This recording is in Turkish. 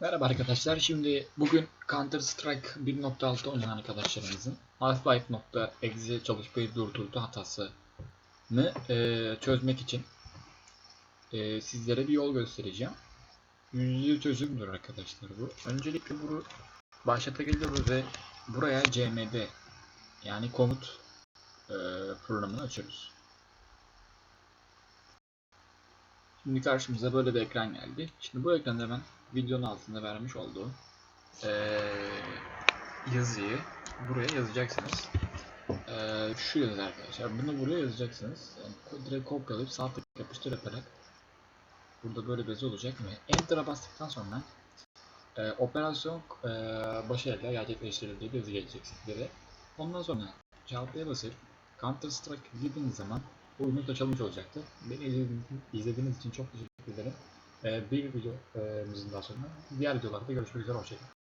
Merhaba arkadaşlar. Şimdi bugün Counter Strike 1.6 oynayan arkadaşlarımızın Half-Life.exe çalışmayı durdurdu hatasını eee, çözmek için eee, sizlere bir yol göstereceğim. %100 çözümdür arkadaşlar bu. Öncelikle bunu başlata geliyoruz ve buraya cmd yani komut eee, programını açıyoruz. Şimdi karşımıza böyle bir ekran geldi. Şimdi bu ekranda ben videonun altında vermiş olduğum eee, yazıyı buraya yazacaksınız. Eee, şu yazı arkadaşlar. Bunu buraya yazacaksınız. Yani direkt kopyalayıp sağ tık yapıştır yaparak burada böyle yazı olacak ve Enter'a bastıktan sonra eee, operasyon eee başarıyla gerçekleştirildiği bir yazı gelecek. Ondan sonra cevaplıya basıp Counter Strike girdiğiniz zaman oyununuz açılmış olacaktır. Beni izlediğiniz, için çok teşekkür ederim. Ee, bir videomuzun daha sonra diğer videolarda görüşmek üzere. Hoşçakalın.